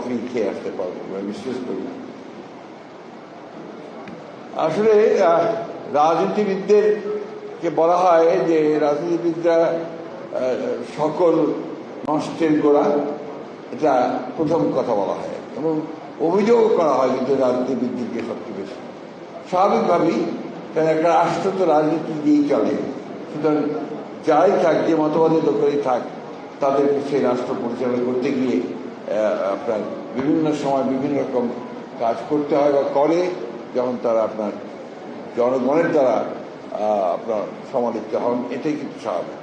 Coffee খেয়ে আসতে পারব? আমি বিশ্বাস করি আসলে রাজনীতিবিদদের কে বলা হয় যে রাজনীতিবিদরা সকল নষ্টের গোড়া, এটা প্রথম কথা বলা হয়। এবং অভিযোগ করা হয় কিন্তু রাজনীতিবিদদেরকে সবচেয়ে বেশি। স্বাভাবিকভাবেই কারণ একটা রাষ্ট্র তো রাজনীতি দিয়েই চলে। সুতরাং যাই থাক, যে মতবাদের লোকেরই থাক, তাদেরকে সেই রাষ্ট্র পরিচালনা করতে গিয়ে আপনার বিভিন্ন সময় বিভিন্ন রকম কাজ করতে হয় বা করে যখন তারা আপনার জনগণের দ্বারা আপনার সমালোচিত হন, এটাই কিন্তু স্বাভাবিক।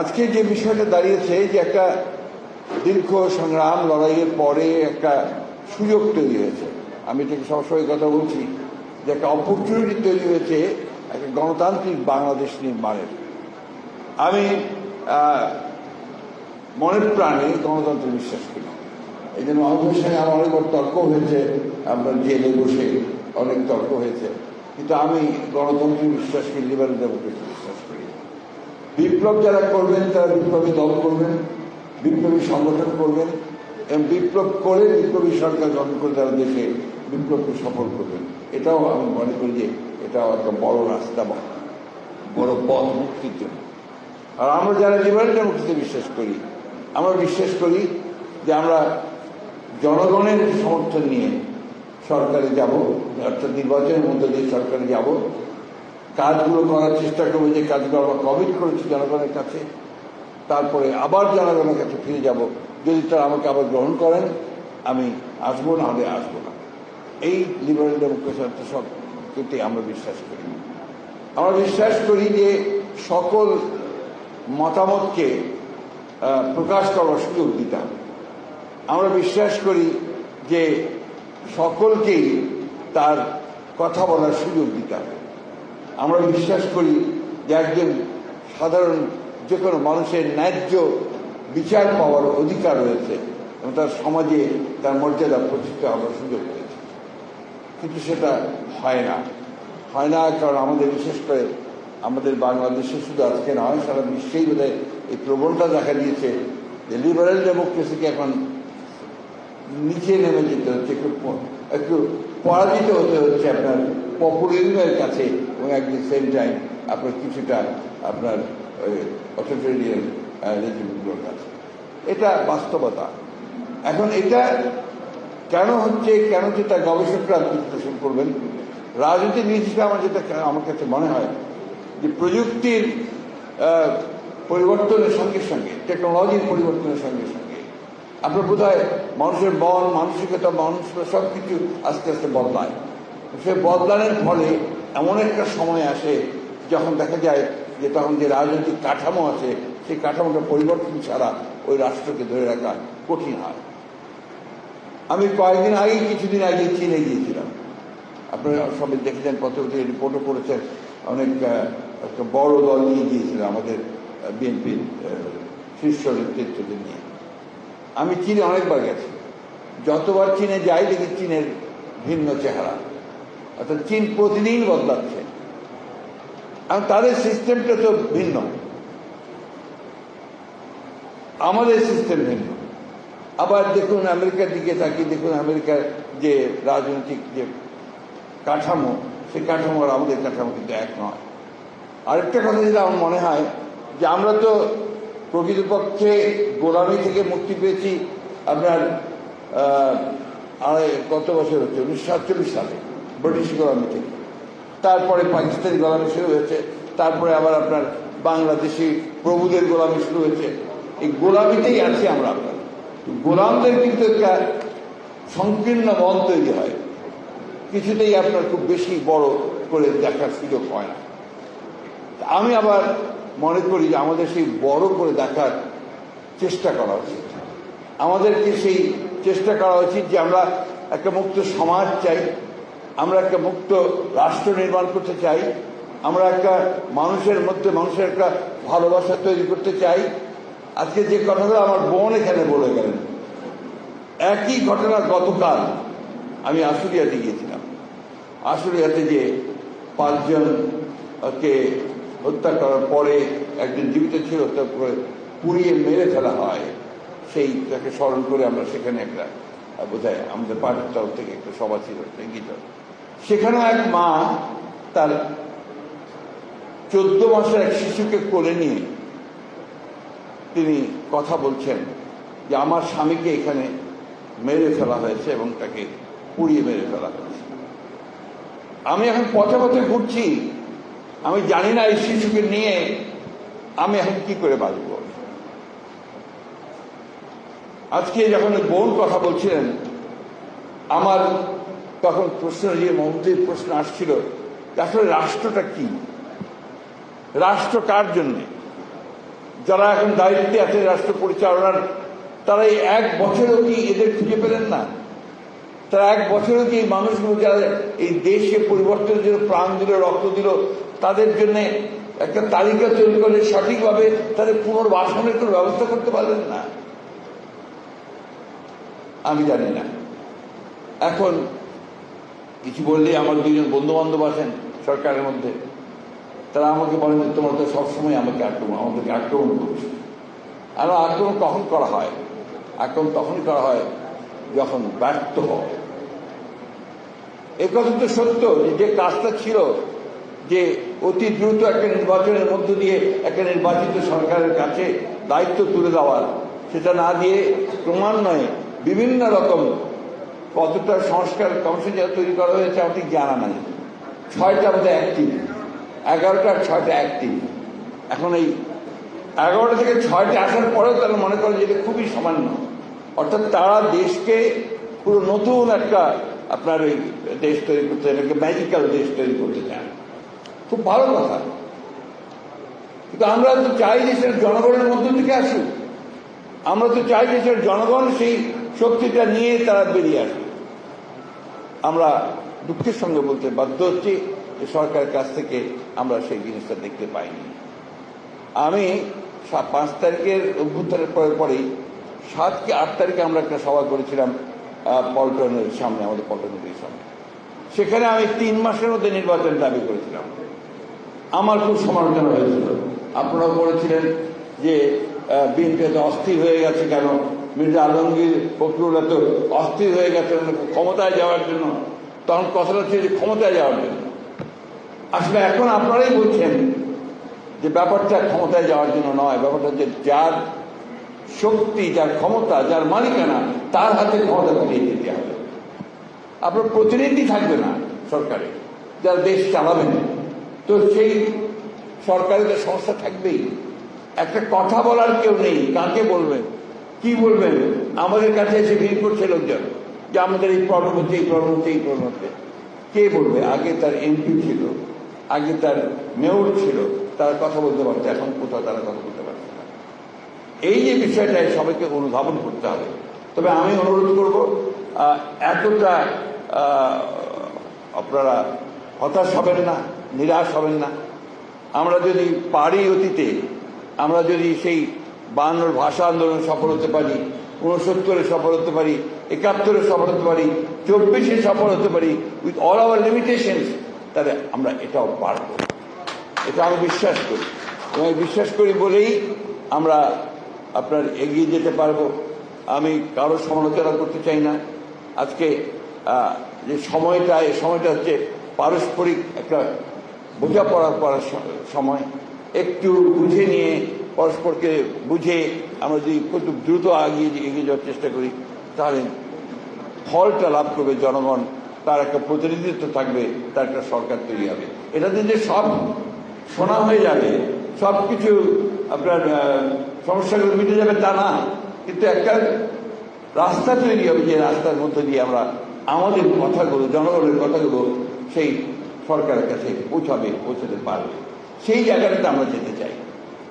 আজকে যে বিষয়টা দাঁড়িয়েছে, যে একটা দীর্ঘ সংগ্রাম লড়াইয়ের পরে একটা সুযোগ তৈরি হয়েছে। আমি এটাকে সবসময় কথা বলছি, যে একটা অপরচুনিটি তৈরি হয়েছে একটা গণতান্ত্রিক বাংলাদেশ নির্মাণের। আমি মনের প্রাণে গণতন্ত্রে বিশ্বাস করি এই জন্য সঙ্গে আমার অনেকবার তর্ক হয়েছে আপনার জেলে বসে অনেক তর্ক হয়েছে। কিন্তু আমি গণতন্ত্রে বিশ্বাস করি লিবারেল ডেমোক্রেসি বিশ্বাস করি। বিপ্লব যারা করবেন, তারা বিপ্লবী দল করবেন, বিপ্লবী সংগঠন করবেন, এবং বিপ্লব করে বিপ্লবী সরকার গঠন করে তারা দেশে বিপ্লবকে সফল করবেন। এটাও আমি মনে করি যে এটাও একটা বড় রাস্তা বড় পথ মুক্তির জন্য। আর আমরা যারা লিবারেল ডেমোক্রেসিতে বিশ্বাস করি আমরা বিশ্বাস করি যে আমরা জনগণের সমর্থন নিয়ে সরকারে যাব, অর্থাৎ নির্বাচনের মধ্যে দিয়ে সরকারে যাব। কাজগুলো করার চেষ্টা করব, যে কাজগুলো আমরা কমিট করেছি জনগণের কাছে। তারপরে আবার জনগণের কাছে ফিরে যাব। যদি তারা আমাকে আবার গ্রহণ করেন, আমি আসব, না হলে আসব না। এই লিবারেল ডেমোক্রেসি সব কিন্তু আমরা বিশ্বাস করি। আমরা বিশ্বাস করি যে সকল মতামতকে প্রকাশ করার সুযোগ দিতে হবে আমরা বিশ্বাস করি যে সকলকেই তার কথা বলার সুযোগ দিতে হবে আমরা বিশ্বাস করি যে একজন সাধারণ যে কোনো মানুষের ন্যায্য বিচার পাওয়ার অধিকার রয়েছে এবং তার সমাজে তার মর্যাদা প্রতিষ্ঠা হওয়ার সুযোগ রয়েছে। কিন্তু সেটা হয় না। হয় না কারণ আমাদের, বিশেষ করে আমাদের বাংলাদেশে শুধু আজকে নয় সারা বিশ্বেই বোধহয় এই প্রবণতা দেখা দিয়েছে যে লিবারেল ডেমোক্রেসিকে এখন নিচে নেমে যেতে হচ্ছে, একটু একটু পরাজিত হতে হচ্ছে আপনার পপুলারিজমের কাছে এবং অ্যাট দি সেম টাইম আপনার কিছুটা আপনার অথরিটেরিয়ান রেজিমগুলোর কাছে। এটা বাস্তবতা। এখন এটা কেন হচ্ছে, কেন যে তার গবেষকরা বিশ্লেষণ করবেন। রাজনীতির নীতি হিসেবে আমার যেটা আমার কাছে মনে হয় যে প্রযুক্তির পরিবর্তনের সঙ্গে সঙ্গে টেকনোলজির পরিবর্তনের সঙ্গে সঙ্গে আপনার বোধ হয় মানুষের মন, মানসিকতা মানুষ সব কিছু আস্তে আস্তে বদলায়। সে বদলানোর ফলে এমন একটা সময় আসে যখন দেখা যায় যে তখন যে রাজনৈতিক কাঠামো আছে, সেই কাঠামোটা পরিবর্তন ছাড়া ওই রাষ্ট্রকে ধরে রাখা কঠিন হয়। আমি কয়েকদিন আগেই, কিছুদিন আগে চীনে গিয়েছিলাম। আপনারা সবাই দেখেছেন পত্রপত্রিকা রিপোর্টও করেছেন, অনেক একটা বড় দল নিয়ে গিয়েছিলাম আমাদের বিএনপির শীর্ষ নেতৃত্বদের নিয়ে। আমি চীনে অনেকবার গেছি। যতবার চীনে যাই দেখি চীনের ভিন্ন চেহারা। অর্থাৎ চীন প্রতিদিন বদলাচ্ছে। আর তাদের সিস্টেমটা তো ভিন্ন। আমাদের সিস্টেম ভিন্ন। আবার দেখুন আমেরিকার দিকে থাকি, দেখুন আমেরিকার যে রাজনৈতিক যে কাঠামো সেই কাঠামো আর আমাদের কাঠামো কিন্তু এক নয়। আরেকটা কথা যেটা আমার মনে হয় যে আমরা তো প্রকৃতপক্ষে গোলামি থেকে মুক্তি পেয়েছি আপনার কত বছর হচ্ছে? উনিশশো সাতচল্লিশ সালে, ব্রিটিশ গোলামি থেকে। তারপরে পাকিস্তানি গোলামি শুরু হয়েছে, তারপরে আবার আপনার বাংলাদেশি প্রভুদের গোলামি শুরু হয়েছে। এই গোলামিতেই আছি আমরা। আপনার গোলামদের কিন্তু একটা সংকীর্ণ মন তৈরি হয়। কিছুতেই আপনার খুব বেশি বড় করে দেখার সুযোগ হয় না। আমি আবার মনে করি যে আমাদের সেই বড় করে দেখার চেষ্টা করা উচিত। আমাদেরকে সেই চেষ্টা করা উচিত যে আমরা একটা মুক্ত সমাজ চাই, আমরা একটা মুক্ত রাষ্ট্র নির্মাণ করতে চাই, আমরা একটা মানুষের মধ্যে মানুষের একটা ভালোবাসা তৈরি করতে চাই। আজকে যে কথাগুলো আমার বোন এখানে বলে গেলেন, একই ঘটনা গতকাল আমি আশুলিয়াতে গিয়েছিলাম। আশুলিয়াতে যে পাঁচজনকে হত্যা করার পরে একজন জীবিত ছিল, হত্যা করে পুড়িয়ে মেরে ফেলা হয়। সেই তাকে স্মরণ করে আমরা সেখানে একটা, বোধহয় আমাদের পার্টির তরফ থেকে একটা সভা ছিল গীত সেখানেও এক মা তার চোদ্দ মাসের এক শিশুকে কোলে নিয়ে তিনি কথা বলছেন যে, আমার স্বামীকে এখানে মেরে ফেলা হয়েছে এবং তাকে পুড়িয়ে মেরে ফেলা হয়েছে। আমি এখন পথে পথে ঘুরছি আমি জানি না এই শিশুকে নিয়ে আমি এখন কি করে বাঁচব? আজকে যখন বোন কথা বলছিলেন, আমার তখন প্রশ্ন যে মন্ত্রীর প্রশ্ন আসছিল আসলে রাষ্ট্রটা কি? রাষ্ট্র কার জন্যে? যারা এখন দায়িত্বে আছে রাষ্ট্র পরিচালনার, তারা এই এক বছরেও কি এদের খুঁজে পেলেন না? তারা এক বছরেও কি এই মানুষগুলো যারা এই দেশকে পরিবর্তনের জন্য প্রাণ দিল, রক্ত দিল তাদের জন্য একটা তালিকা তৈরি করে সঠিকভাবে তাদের পুনর্বাসনের কোনো ব্যবস্থা করতে পারলেন না। আমি জানি না। এখন কিছু বললে আমার দুজন বন্ধু বান্ধব আছেন সরকারের মধ্যে, তারা আমাকে বলেন যে তোমরা তো সবসময় আমাকে আক্রমণ, আমাদেরকে আক্রমণ করছ। আর আক্রমণ কখন করা হয়? আক্রমণ তখনই করা হয় যখন ব্যর্থ হয় এ কথা তো সত্য যে কাজটা ছিল যে অতি দ্রুত একটা নির্বাচনের মধ্য দিয়ে একটা নির্বাচিত সরকারের কাছে দায়িত্ব তুলে দেওয়ার। সেটা না দিয়ে ক্রমান্বয়ে বিভিন্ন রকম কতটা সংস্কার কমিশন যা তৈরি করা হয়েছে আমার ঠিক জানা নাই। ছয়টা আমাদের অ্যাক্টিভ এগারোটা ছয়টা অ্যাক্টিভ এখন এই এগারোটা থেকে ছয়টা আসার পরেও তারা মনে করে যে এটা খুবই সামান্য। অর্থাৎ তারা দেশকে পুরো নতুন একটা আপনার ওই দেশ তৈরি করতে এটাকে ম্যাজিক্যাল দেশ তৈরি করতে চান খুব ভালো কথা। কিন্তু আমরা তো চাই যে সেটা জনগণের মধ্য থেকে আসুক। আমরা তো চাই যে সেটা জনগণ সেই শক্তিটা নিয়ে তারা বেরিয়ে আসবে আমরা দুঃখের সঙ্গে বলতে বাধ্য হচ্ছি যে সরকারের কাছ থেকে আমরা সেই জিনিসটা দেখতে পাইনি। আমি পাঁচ তারিখের অভ্যুত্থানের পরে পরেই সাত কি আট তারিখে আমরা একটা সভা করেছিলাম পল্টনের সামনে, আমাদের পল্টনের সামনে। সেখানে আমি তিন মাসের মধ্যে নির্বাচন দাবি করেছিলাম। আমার খুব সমালোচনা হয়েছিল। আপনারাও বলেছিলেন যে বিএনপি এত অস্থির হয়ে গেছে কেন? মির্জা আলমগীর, ফখরুল এত অস্থির হয়ে গেছে ক্ষমতায় যাওয়ার জন্য। তখন কথাটা হচ্ছে যে ক্ষমতায় যাওয়ার জন্য। আসলে এখন আপনারাই বলছেন যে ব্যাপারটা ক্ষমতায় যাওয়ার জন্য নয়। ব্যাপারটা হচ্ছে যার শক্তি, যার ক্ষমতা, যার মালিকানা, তার হাতে ক্ষমতা ফিরিয়ে দিতে হবে। আপনার প্রতিনিধি থাকবে না সরকারে। যারা দেশ চালাবেন। তো সেই সরকারের সমস্যা থাকবেই। একটা কথা বলার কেউ নেই, কাকে বলবেন? কি বলবেন? আমাদের কাছে এসে ভিড় করছে লোকজন যে আমাদের এই প্রবলেম হচ্ছে, এই প্রবলেম হচ্ছে, এই প্রবলেম হচ্ছে। কে বলবে? আগে তার এমপি ছিল, আগে তার মেয়র ছিল, তারা কথা বলতে পারতো, এখন কোথাও তারা কথা বলতে পারছে না। এই যে বিষয়টা, সবাইকে অনুধাবন করতে হবে। তবে আমি অনুরোধ করব এতটা আপনারা হতাশ হবেন না। নিরাশ হবেন না। আমরা যদি পারি অতীতে, আমরা যদি সেই বায়ান্নর ভাষা আন্দোলন সফল হতে পারি উনসত্তরে সফল হতে পারি, একাত্তরে সফল হতে পারি, চব্বিশে সফল হতে পারি উইথ অল আওয়ার লিমিটেশনস তাহলে আমরা এটাও পারব। এটা আমি বিশ্বাস করি। এবং বিশ্বাস করি বলেই আমরা আপনার এগিয়ে যেতে পারব। আমি কারও সমালোচনা করতে চাই না। আজকে যে সময়টা এই সময়টা হচ্ছে পারস্পরিক একটা বোঝাপড়া করার সময়। একটু বুঝে নিয়ে পরস্পরকে বুঝে আমরা যদি খুব দ্রুত এগিয়ে এগিয়ে যাওয়ার চেষ্টা করি, তাহলে ফলটা লাভ করবে জনগণ, তার একটা প্রতিনিধিত্ব থাকবে, তার একটা সরকার তৈরি হবে। এটাতে যে সব শোনা হয়ে যাবে, সব কিছু আপনার সমস্যাগুলো মিটে যাবে তা না। কিন্তু একটা রাস্তা তৈরি হবে, যে রাস্তার মধ্যে দিয়ে আমরা আমাদের কথাগুলো, জনগণের কথাগুলো সেই সরকারের কাছে পৌঁছাবে, পৌঁছাতে পারবে। সেই জায়গাটাতে আমরা যেতে চাই।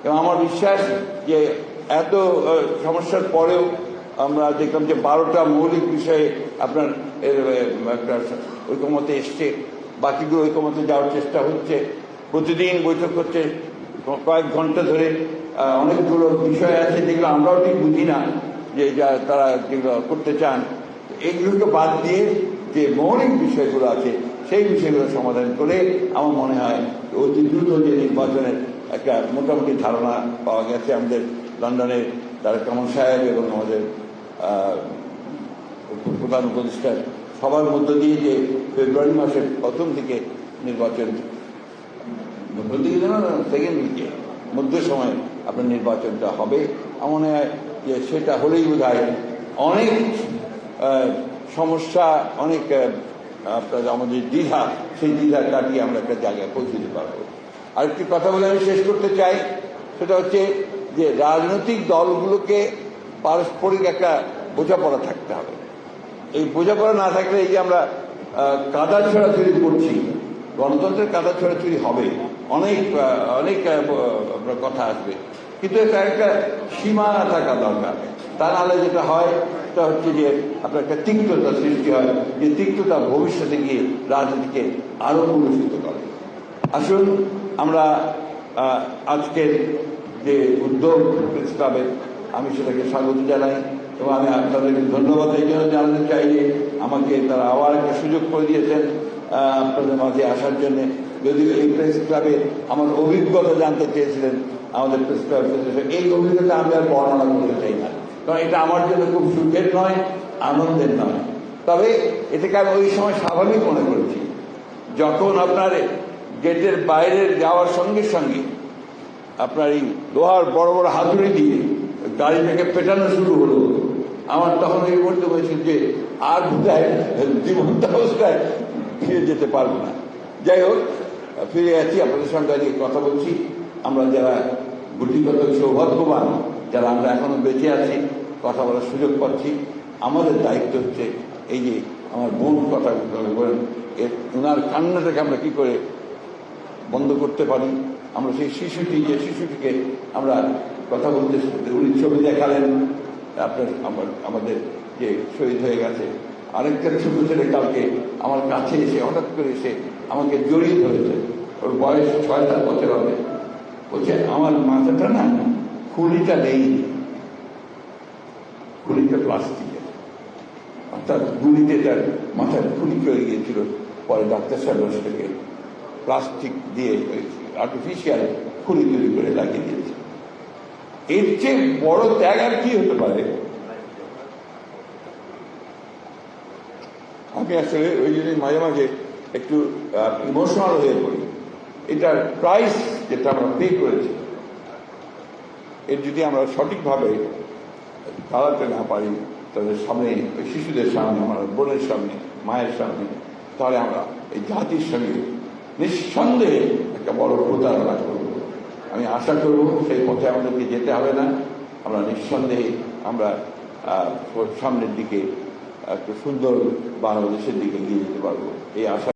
এবং আমার বিশ্বাস যে এত সমস্যার পরেও আমরা দেখলাম যে বারোটা মৌলিক বিষয়ে আপনার একটা ঐকমতে এসছে। বাকিগুলো ঐকমতে যাওয়ার চেষ্টা হচ্ছে। প্রতিদিন বৈঠক হচ্ছে। ক- কয়েক ঘণ্টা ধরে অনেকগুলো বিষয় আছে যেগুলো আমরাও ঠিক বুঝি না, যে যা, তারা যেগুলো করতে চান। এইগুলোকে বাদ দিয়ে যে মৌলিক বিষয়গুলো আছে সেই বিষয়গুলো সমাধান করে আমার মনে হয় অতি দ্রুত যে নির্বাচনের একটা মোটামুটি ধারণা পাওয়া গেছে আমাদের লন্ডনের তারা কামাল সাহেব এবং আমাদের প্রধান উপদেষ্টা সবার মধ্য দিয়ে যে ফেব্রুয়ারি মাসের প্রথম দিকে নির্বাচন প্রথম দিকে না সেকেন্ড দিকে, মধ্য সময় আপনার নির্বাচনটা হবে। আমার মনে হয় যে সেটা হলেই বোধ অনেক সমস্যা, অনেক আপনার আমাদের দ্বিধা, সেই দ্বিধা কাটিয়ে আমরা একটা জায়গায় পৌঁছে দিতে পারব। আরেকটি কথা বলে আমি শেষ করতে চাই, সেটা হচ্ছে যে রাজনৈতিক দলগুলোকে পারস্পরিক একটা বোঝাপড়া থাকতে হবে। এই বোঝাপড়া না থাকলে এই যে আমরা কাদা ছড়াছড়ি করছি, গণতন্ত্রের কাদা ছড়াছড়ি হবে, অনেক অনেক কথা আসবে। কিন্তু এটা একটা সীমা থাকা দরকার। তা নাহলে যেটা হয় সেটা হচ্ছে যে আপনার একটা তিক্ততা সৃষ্টি হয়, যে তিক্ততা ভবিষ্যতে গিয়ে রাজনীতিকে আরও কলুষিত করে। আসুন, আমরা আজকের যে উদ্যোগ প্রেস ক্লাবের আমি সেটাকে স্বাগত জানাই এবং আমি আপনাদেরকে ধন্যবাদ এই জন্য জানাতে চাই যে আমাকে তারা আবার একটা সুযোগ করে দিয়েছেন আপনাদের মাঝে আসার জন্য। যদিও এই প্রেস ক্লাবে আমার অভিজ্ঞতা জানতে চেয়েছিলেন, আমাদের প্রেস ক্লাব এই অভিজ্ঞতা আমি আর বর্ণনা করতে চাই না। কারণ এটা আমার জন্য খুব সুখের নয়, আনন্দের নয়। তবে এটাকে আমি ওই সময় স্বাভাবিক মনে করেছি। যখন আপনার গেটের বাইরের যাওয়ার সঙ্গে সঙ্গে আপনার এই লোহার বড় বড় হাতুড়ি দিয়ে গাড়িটাকে পেটানো শুরু হলো, আমার তখন এই বলতে হয়েছিল যে আর বোধহয় জীবন্ত ফিরে যেতে পারব না। যাই হোক, ফিরে আছি, আপনাদের সঙ্গে কথা বলছি। আমরা যারা গুটিগত সৌভাগ্যবান যারা আমরা এখনও বেঁচে আছি, কথা বলার সুযোগ পাচ্ছি, আমাদের দায়িত্ব হচ্ছে এই যে আমার বোন কথা বলেন, এর ওনার কান্নাটাকে আমরা কি করে বন্ধ করতে পারি? আমরা সেই শিশুটি, যে শিশুটিকে আমরা কথা বলতে উনি ছবি দেখালেন, আপনার আমার, আমাদের যে শহীদ হয়ে গেছে। আরেকটা ছোট ছেলে কালকে আমার কাছে এসে, হঠাৎ করে এসে আমাকে জড়িয়ে ধরেছে। ওর বয়স ছয় সাত বছর হবে। বলছে, আমার মাথাটা না খুলিটা নেই। খুলিটা প্লাস্টিকের অর্থাৎ গুলিতে তার মাথায় খুলি চলে গিয়েছিল। পরে ডাক্তার সাহেব সেটাকে প্লাস্টিক দিয়ে আর্টিফিশিয়াল খুলি তৈরি করে লাগিয়ে দিয়েছে। এর চেয়ে বড় ত্যাগ আর কি হতে পারে? আমি আসলে ওই জন্যই মাঝে মাঝে একটু ইমোশনাল হয়ে পড়ি। এটার প্রাইস যেটা আমরা পে করেছি এর যদি আমরা সঠিকভাবে চালাতে না পারি তাদের সামনে শিশুদের সামনে, আমার বোনের সামনে, মায়ের সামনে, তাহলে আমরা এই জাতির সঙ্গে নিঃসন্দেহে একটা বড় প্রতারণা করব। আমি আশা করব সেই পথে আমাদেরকে যেতে হবে না। আমরা নিঃসন্দেহে আমরা সামনের দিকে একটা সুন্দর বাংলাদেশের দিকে এগিয়ে যেতে পারব। এই আশা